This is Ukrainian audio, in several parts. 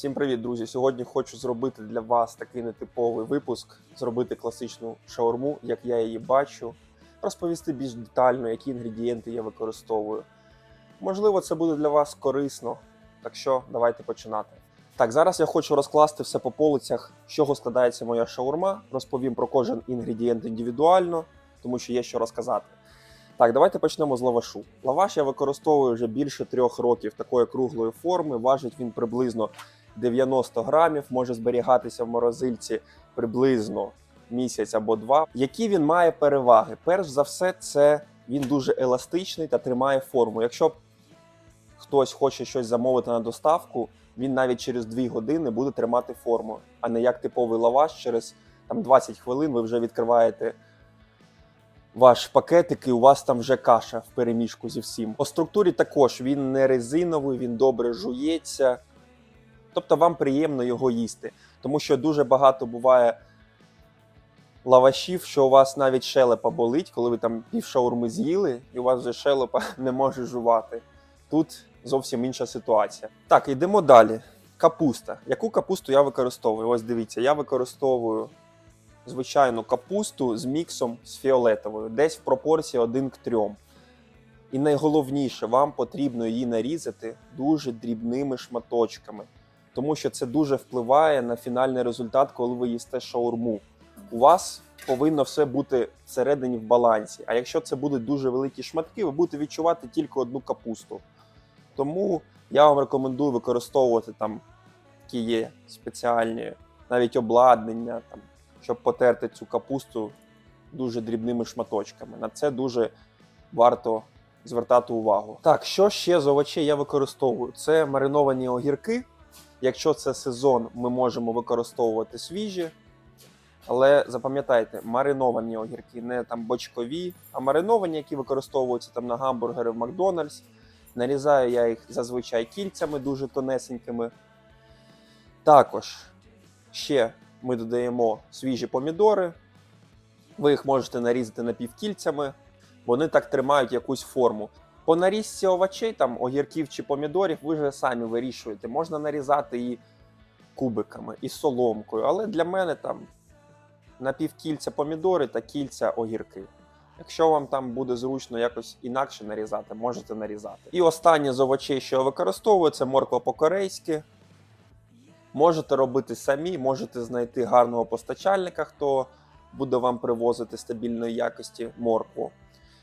Всім привіт, друзі! Сьогодні хочу зробити для вас такий нетиповий випуск, зробити класичну шаурму, як я її бачу, розповісти більш детально, які інгредієнти я використовую. Можливо, це буде для вас корисно. Так що давайте починати. Так, зараз я хочу розкласти все по полицях, з чого складається моя шаурма. Розповім про кожен інгредієнт індивідуально, тому що є що розказати. Так, давайте почнемо з лавашу. Лаваш я використовую вже більше трьох років такої круглої форми. Важить він приблизно 90 грамів, може зберігатися в морозильці приблизно місяць або два. Які він має переваги? Перш за все, це він дуже еластичний та тримає форму. Якщо хтось хоче щось замовити на доставку, він навіть через 2 години буде тримати форму, а не як типовий лаваш, через там 20 хвилин ви вже відкриваєте ваш пакетик, і у вас там вже каша в переміжку зі всім. По структурі також він не резиновий, він добре жується. Тобто вам приємно його їсти. Тому що дуже багато буває лавашів, що у вас навіть шелепа болить, коли ви там пів шаурми з'їли, і у вас вже шелепа не може жувати. Тут зовсім інша ситуація. Так, йдемо далі. Капуста. Яку капусту я використовую? Ось дивіться, я використовую звичайну капусту з міксом з фіолетовою, десь в пропорції 1 к 3. І найголовніше, вам потрібно її нарізати дуже дрібними шматочками, тому що це дуже впливає на фінальний результат, коли ви їсте шаурму. У вас повинно все бути всередині в балансі. А якщо це будуть дуже великі шматки, ви будете відчувати тільки одну капусту. Тому я вам рекомендую використовувати там які є спеціальні навіть обладнання, там, щоб потерти цю капусту дуже дрібними шматочками. На це дуже варто звертати увагу. Так, що ще з овочей я використовую? Це мариновані огірки. Якщо це сезон, ми можемо використовувати свіжі. Але запам'ятайте, мариновані огірки, не там бочкові, а мариновані, які використовуються там на гамбургери в Макдональдс. Нарізаю я їх зазвичай кільцями дуже тонесенькими. Також ще ми додаємо свіжі помідори. Ви їх можете нарізати напівкільцями, вони так тримають якусь форму. По нарізці овочей, там огірків чи помідорів, ви вже самі вирішуєте. Можна нарізати і кубиками, і соломкою, але для мене там напівкільця помідори та кільця огірки. Якщо вам там буде зручно якось інакше нарізати, можете нарізати. І останнє з овочей, що я використовую, це морква по-корейськи. Можете робити самі, можете знайти гарного постачальника, хто буде вам привозити стабільної якості моркву.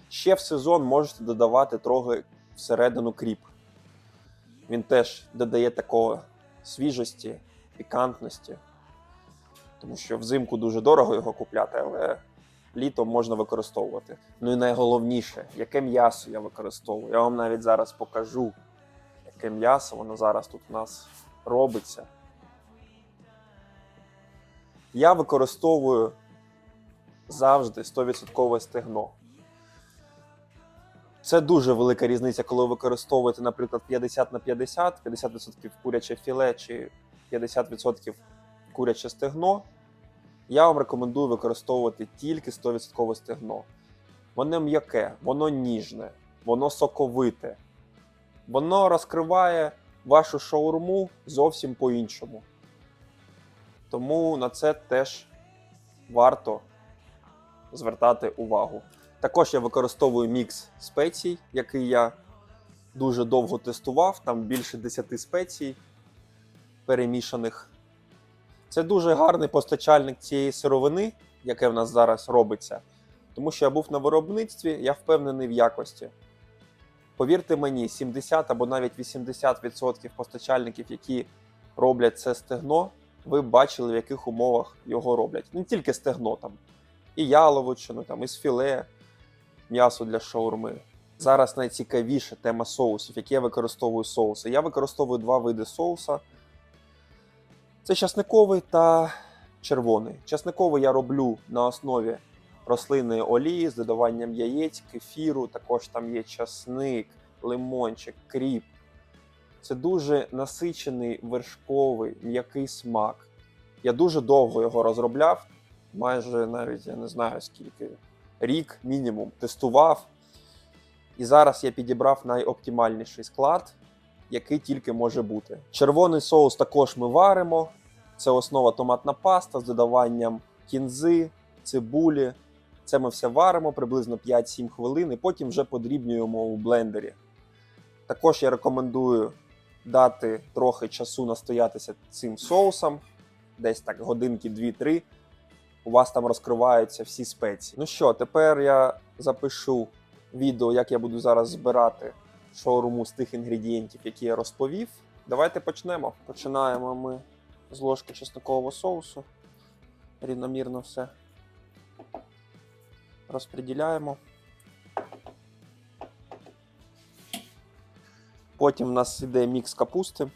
Ще в сезон можете додавати трохи всередину кріп. Він теж додає такого свіжості, пікантності. Тому що взимку дуже дорого його купляти, але літом можна використовувати. Ну і найголовніше, яке м'ясо я використовую. Я вам навіть зараз покажу, яке м'ясо воно зараз тут у нас робиться. Я використовую завжди 100% стегно. Це дуже велика різниця, коли ви використовуєте, наприклад, 50 на 50, 50% куряче філе чи 50% куряче стегно. Я вам рекомендую використовувати тільки 100% стегно. Воно м'яке, воно ніжне, воно соковите. Воно розкриває вашу шаурму зовсім по-іншому. Тому на це теж варто звертати увагу. Також я використовую мікс спецій, який я дуже довго тестував, там більше 10 спецій перемішаних. Це дуже гарний постачальник цієї сировини, яке в нас зараз робиться. Тому що я був на виробництві, я впевнений в якості. Повірте мені, 70 або навіть 80% постачальників, які роблять це стегно, ви бачили, в яких умовах його роблять. Не тільки стегно, там, і яловичину, там, і з філе, м'ясо для шаурми. Зараз найцікавіша тема соусів, які я використовую соуси. Я використовую два види соуса. Це часниковий та червоний. Часниковий я роблю на основі рослинної олії з додаванням яєць, кефіру, також там є часник, лимончик, кріп. Це дуже насичений вершковий, м'який смак. Я дуже довго його розробляв, майже навіть я не знаю скільки, рік мінімум тестував. І зараз я підібрав найоптимальніший склад. який тільки може бути. Червоний соус також ми варимо. Це основа томатна паста з додаванням кінзи, цибулі. Це ми все варимо приблизно 5-7 хвилин і потім вже подрібнюємо у блендері. Також я рекомендую дати трохи часу настоятися цим соусом, десь так годинки 2-3. У вас там розкриваються всі спеції. Ну що, тепер я запишу відео, як я буду зараз збирати шаурму з тих інгредієнтів, які я розповів. Давайте почнемо. Починаємо ми з ложки чеснокового соусу. Рівномірно все розподіляємо. Потім в нас іде мікс капусти.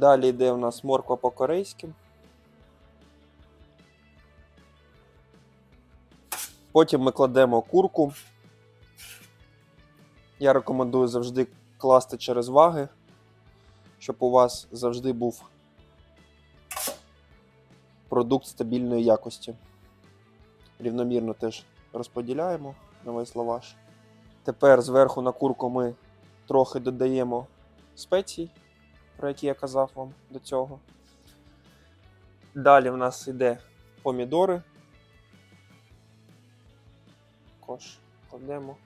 Далі йде у нас морква по-корейськи. Потім ми кладемо курку. Я рекомендую завжди класти через ваги, щоб у вас завжди був продукт стабільної якості. Рівномірно теж розподіляємо на весь лаваш. Тепер зверху на курку ми трохи додаємо спецій, про які я казав вам до цього. Далі в нас йде помідори. Також кладемо.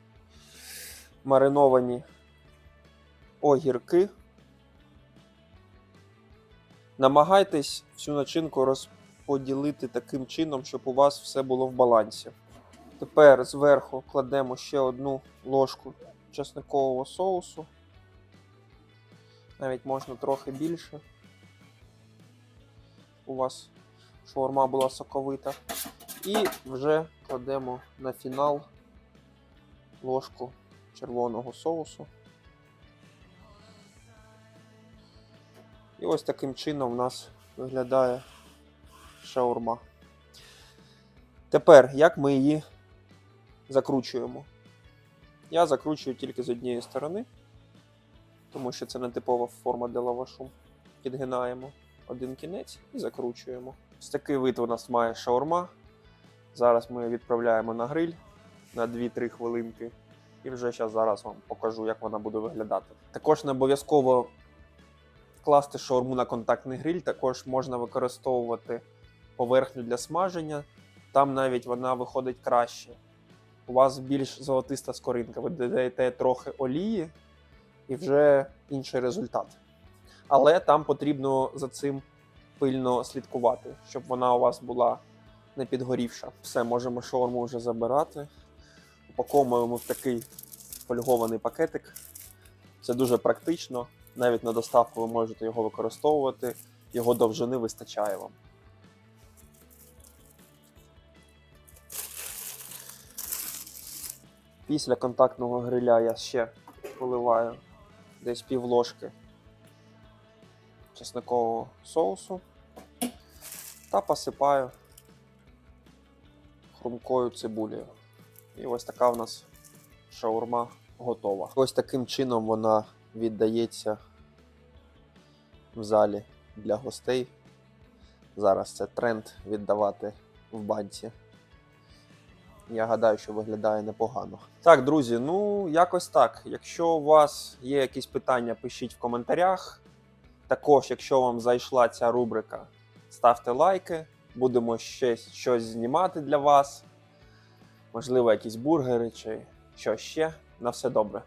Мариновані огірки. Намагайтесь всю начинку розподілити таким чином, щоб у вас все було в балансі. Тепер зверху кладемо ще одну ложку чесникового соусу. Навіть можна трохи більше. У вас шаурма була соковита. І вже кладемо на фінал ложку червоного соусу. І ось таким чином в нас виглядає шаурма. Тепер, як ми її закручуємо? Я закручую тільки з однієї сторони, тому що це не типова форма для лавашу. Підгинаємо один кінець і закручуємо. Ось такий вид у нас має шаурма. Зараз ми відправляємо на гриль на 2-3 хвилинки. І вже зараз зараз вам покажу, як вона буде виглядати. Також не обов'язково класти шаурму на контактний гриль, також можна використовувати поверхню для смаження. Там навіть вона виходить краще. У вас більш золотиста скоринка. Ви додаєте трохи олії і вже інший результат. Але там потрібно за цим пильно слідкувати, щоб вона у вас була не підгорівша. Все, можемо шаурму вже забирати. Упаковуємо в такий фольгований пакетик. Це дуже практично. Навіть на доставку ви можете його використовувати, його довжини вистачає вам. Після контактного гриля я ще поливаю десь пів ложки чесникового соусу та посипаю хрумкою цибулею. І ось така в нас шаурма готова. Ось таким чином вона віддається в залі для гостей. Зараз це тренд віддавати в банці. Я гадаю, що виглядає непогано. Так, друзі, ну якось так. Якщо у вас є якісь питання, пишіть в коментарях. Також, якщо вам зайшла ця рубрика, ставте лайки. Будемо ще щось знімати для вас. Можливо, якісь бургери чи що ще. На все добре.